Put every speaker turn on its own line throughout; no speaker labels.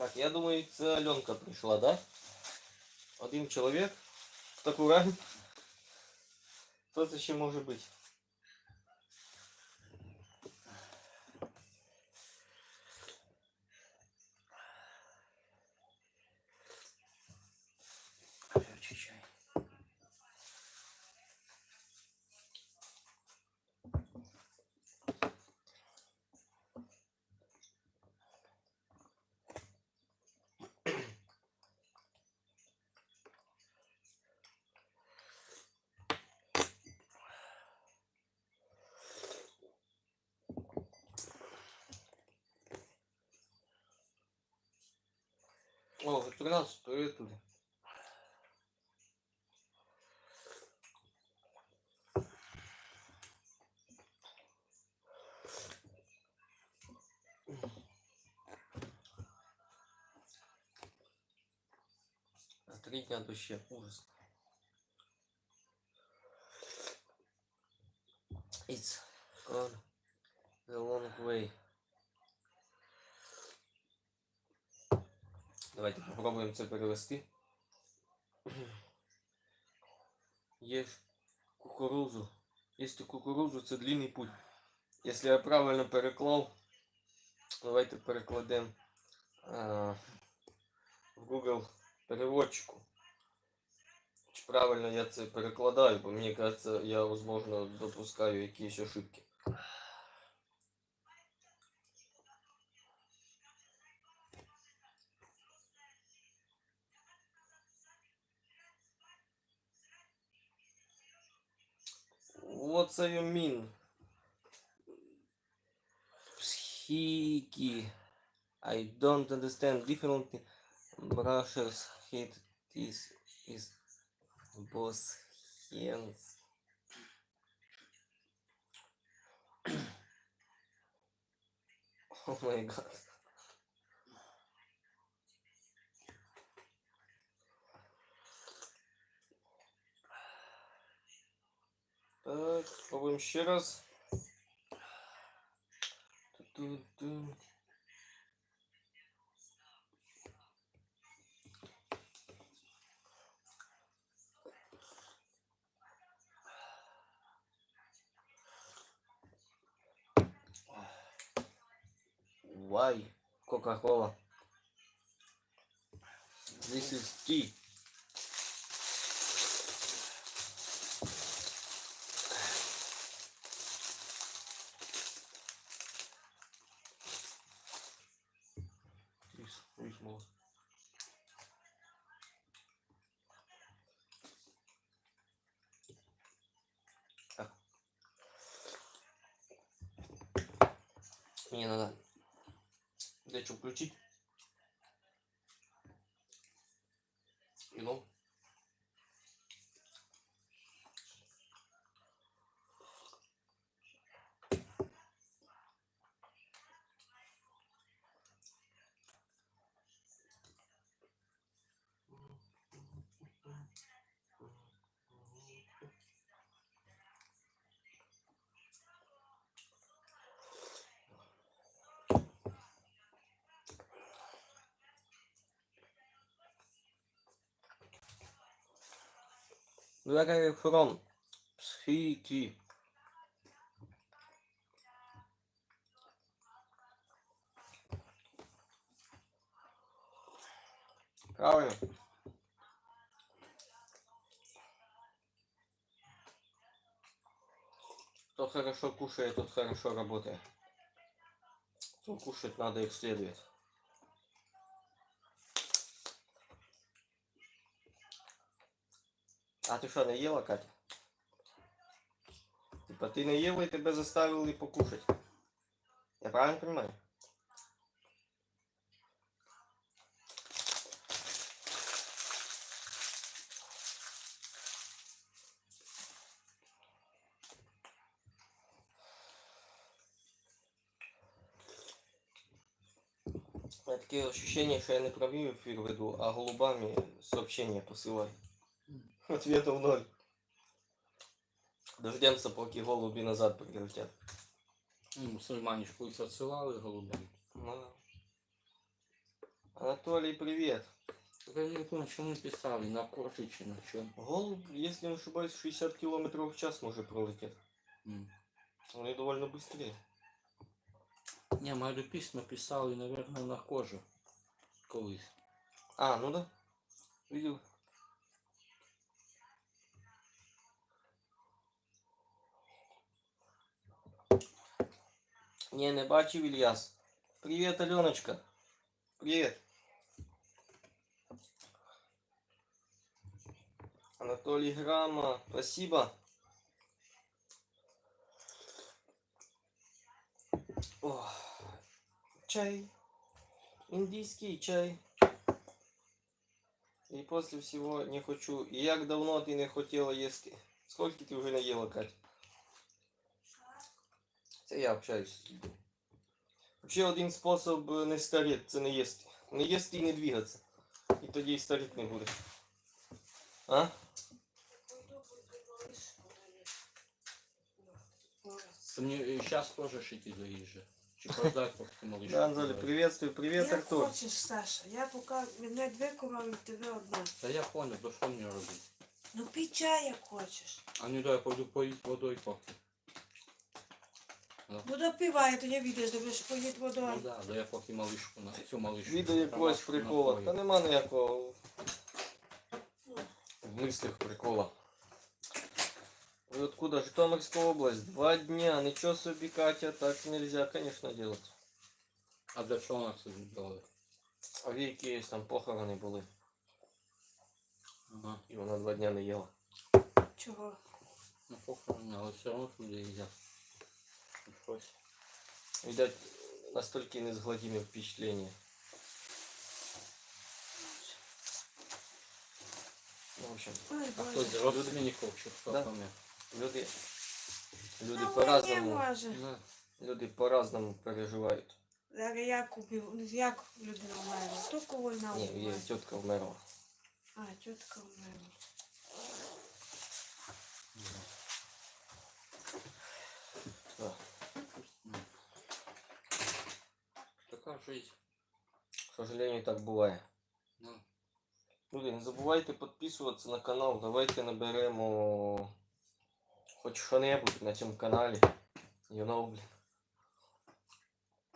Так, я думаю, це прийшла, да? Один чоловік в таку рань. Хто це ще може бути?
Горячий чай.
О, ви 13, то я. А Три дня дощі, ужас. Це перевести. Ешь кукурузу. Їсти кукурузу це длинний путь. Якщо я правильно переклав, давайте перекладемо в Google переводчику. Чи правильно я це перекладаю, бо мені кажется, я, возможно, допускаю якісь ошибки. What's you mean? Psihiki. I don't understand. Different brushers hate this is boss hands. oh my god. Так, пробуємо ще раз. Ту-ту-ту. Why Мне надо дечо включить. И ну. Where are you from? City. Правильно. Кто хорошо кушает, тот хорошо работает. Кто кушать надо их следовать. А ти що, не їла, Катя? Типа ти не їла і тебе заставили покушати. Я правильно розумію? У меня такие ощущения, что я не прямой эфир веду, а голубами сообщения посылаю. Ответов ноль. Дождемся, поки голуби назад прилетят.
Ну, Мусульмані ж колись відсилали голубям.
Ну, да. Анатолий, привет.
Я не помню, что мы писали, на корже чи на чем.
Голубь, если не ошибаюсь, 60 км в час может пролететь. Они довольно быстрее.
Не, до письма писали, наверное, на кожу. Колись.
А, ну да. Видел? Не, не бачив Ільяс. Привет, Аленочка. Привет. Анатолий Грама, спасибо. О, чай. Индийский чай. І після всього не хочу. І як давно ти не хотіла їсти? Скільки ти вже не їла, Катя? Це я общаюсь з людьми. Взагалі один спосіб не старіти, це не їсти. Не їсти і не двигатися. І тоді і старіти не будеш. А?
Ты мне сейчас тоже шити заезжай. Чи продать, пока ты малыш.
Да, Анзоля, приветствую, привет,
Як
Артур.
хочеш, Саша. Я поки мене дві корови, тебе одна.
Да я понял, да что мне робить?
Ну пий чай, як хочеш.
А ну да, я пойду поить водой поки.
Ну допивай, то не відеш, де будеш поїти
Ну
водою.
да, да я поки малышку на цю малышку.
Відео якогось
Ромашку
прикола.
напою.
Та нема ніякого. В мислях прикола. Вы откуда? Житомирская область. Два дня. Ничего себе, Катя. Так нельзя, конечно, делать.
А для чого нас це зробили?
А в її якісь там похорони були.
Ага.
І вона два дня не їла.
Чого?
Ну похорони, але все одно люди їдять. Ну щось.
Видать, настолько незгладимые впечатления. Ну, в общем,
Ой,
А хто
Боже.
з родственників чи хто
Да.
там є?
люди, люди
А мені
по-разному,
може.
Ну,
люди по-разному переживают.
Зараз я купив, ну, як людина вмерла? Тільки війна
Не,
вмерла.
ее тетка умерла.
А, тітка вмерла.
Така жизнь.
К сожалению, так бывает.
Ну,
Люди, не забувайте підписуватися на канал. Давайте наберемо хоч що-небудь на цьому каналі. You know, блін.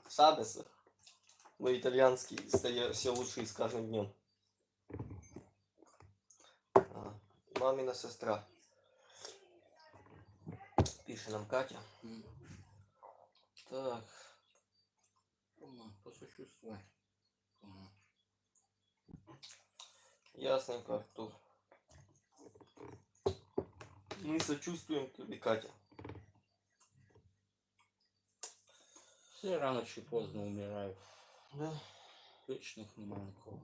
Садеса. Мой итальянский стає все лучше с каждым днем. А, мамина сестра. Пише нам Катя.
м,
Так.
Рома, посочувствуй. Рома.
Ясненько, Артур. Мы сочувствуем тебе, Катя.
Все рано чи поздно умирають.
Да.
Вічних немає нікого.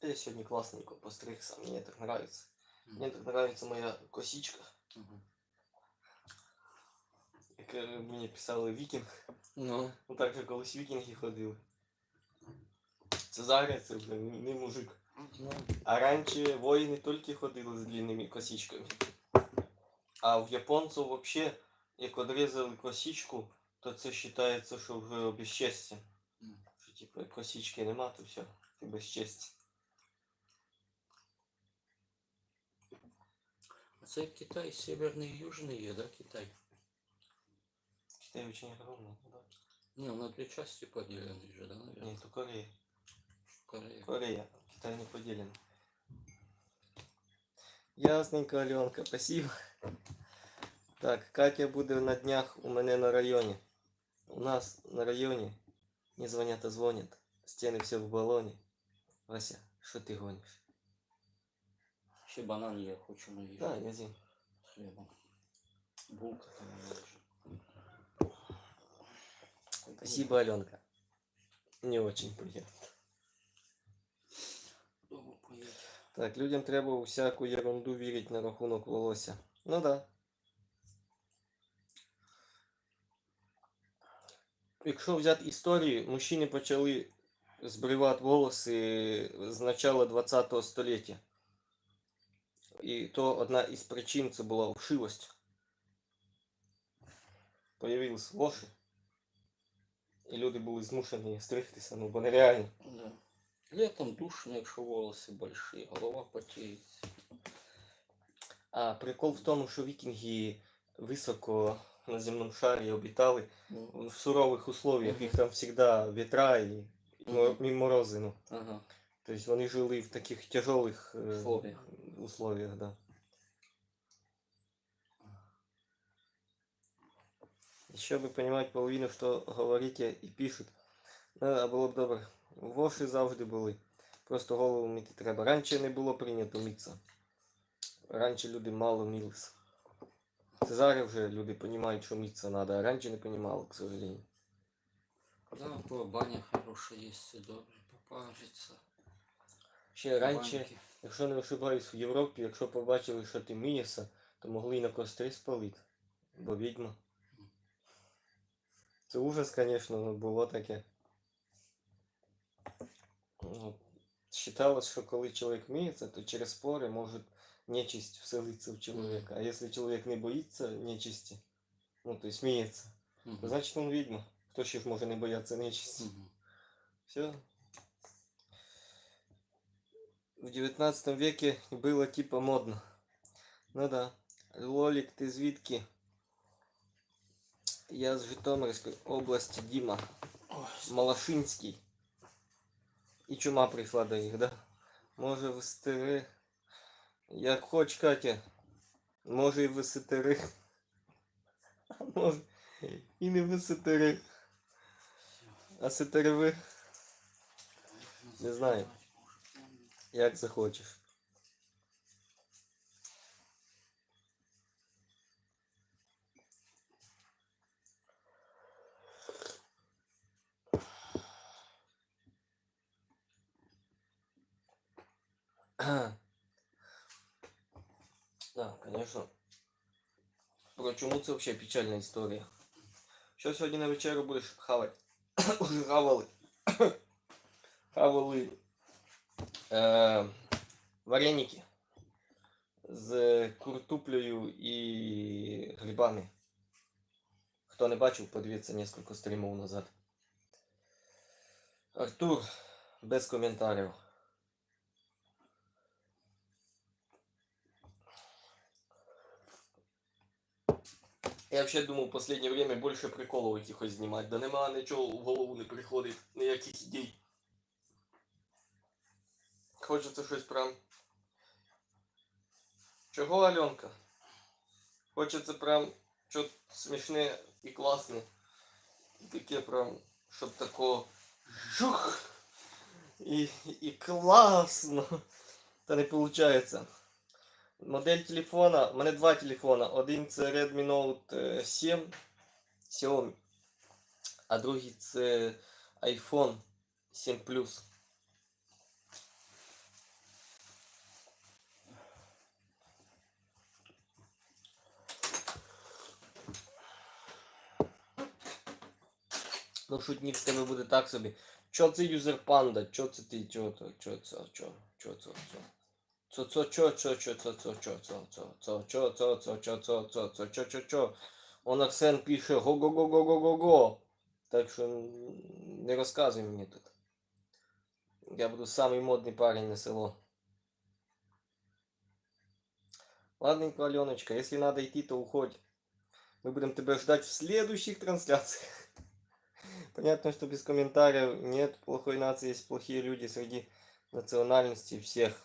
Я сегодня классненько постригся, мне так нравится. Мне так нравится моя косичка.
мгм.
Як е, мені писали вікінг.
Ну,
Ну так же колись вікінги ходили. Це зараз це вже не мужик.
ну,
А раніше воїни тільки ходили з длинними косичками. А в японців взагалі, як одрізали косичку, то це вважається, що вже безчестя. Що типу як косички нема, то все, ти безчестя.
це Китай северний і южний є, да, Китай?
Китай очень огромный, да?
Не, на две части поделенный же, да, наверное?
Ні, то Корея.
Корея.
Корея. Китай не поделен. Ясненько, Аленка, спасибо. Так, Катя буде на днях у мене на районі. У нас на районі не звонят, а звонят. Стены все в баллоне. Вася, что ты гонишь?
Ще банан я хочу наїсти.
Да, я зим.
З хлібом. Булка там лежить.
Спасибо, Аленка. Не очень приятно.
Дома поїду.
Так, людям треба у всяку ерунду вірити на рахунок волосся. Ну да. Якщо взяти історію, мужчини почали збривати волоси з начала 20 століття. І то одна із причин це була вшивость. Появились воші. І люди були змушені стригтися, ну бо нереально.
Да. Летом душно, якщо волоси большие, голова потеет.
А прикол в тому, що вікінги високо на земному шарі обітали
Ну,
в сурових условиях.
Мгм.
Їх там завжди вітра і, мо-
Мгм.
і морози. Ну.
Ага.
Тобто вони жили в таких тяжелых э,
Условиях.
Условиях, да. Еще бы понимать половину, что говорите і пишуть. Ну, а було б добре. Воші завжди були. Просто голову мити треба. Раніше не було прийнято митися. Раніше люди мало мились. Це зараз вже люди розуміють, що митися треба, а раніше не розуміли, к сожалению.
Да, баня хороша, є все добре, попажиться.
Ще раніше. Якщо не ошибаюсь, в Європі, якщо побачили, що ти миєшся, то могли і на костри спалити. Бо відьма. Це ужас, звісно, було таке. Ну, Считалось, що коли чоловік миється, то через спори може нечисть вселитися в чоловіка. А якщо чоловік не боїться нечисті, ну, то есть миється, то значить він відьма. Хто ще ж може не боятися нечисті? Все. В 19 веке было типа модно. Ну да. Лолік, ти звідки? Я з Житомирської області Діма.
Ой,
Малашинський. І чума прийшла до їх, да? Може в СТР. Як хоч, Катя. Може і в СТР. А може і не в СТР. А СТРВ Не знаю. як захочеш. Да, конечно. Про чому це взагалі печальна історія? Що сьогодні на вечерю будеш хавати? Уже хавали. Хавали Е, вареники з куртуплею і грибами. Хто не бачив, подивіться несколько стрімів назад. Артур без коментарів. Я вообще думал в последнее время больше приколов якихось знімати, да нема нічого в голову не приходить, ніяких ідей. Хочеться щось прям. Чого, Альонка? Хочеться прям щось смішне і класне. Таке прям, щоб тако жух і, і класно. Та не виходить. Модель телефона, у мене два телефона. Один це Redmi Note е, 7 Xiaomi, а другий це iPhone 7 Plus. Ну, шутник з тебе буде так собі. Чо це юзер панда? Чо це ти? Чо це? Чо це? Чо? Чо це? Чо? Цо цо чо чо чо цо цо чо цо цо цо чо цо цо чо цо цо цо чо чо чо. Он Арсен пише го-го-го-го-го-го-го. Так що не розказуй мені тут. Я буду самый модный парень на село. Ладненько, Аленочка, если надо идти, то уходь. Мы будем тебя ждать в следующих трансляциях. Понятно, что без комментариев нет плохой нации, есть плохие люди среди национальностей всех.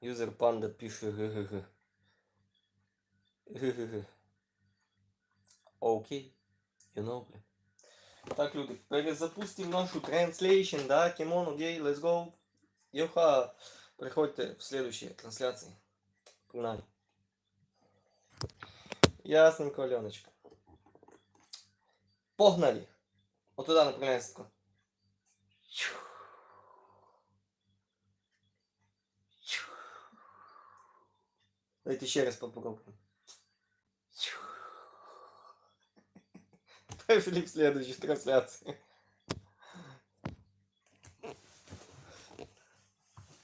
Юзер панда пишет. Окей. You know, блин. Так, люди, перезапустим нашу транслейшн, да, кимоно гей, let's go. Йоха, приходьте в следующие трансляции. Погнали. Ясненько, Аленочка. Погнали. Вот туда на прелестку. Давайте еще раз попробуем. Пошли в следующей трансляции.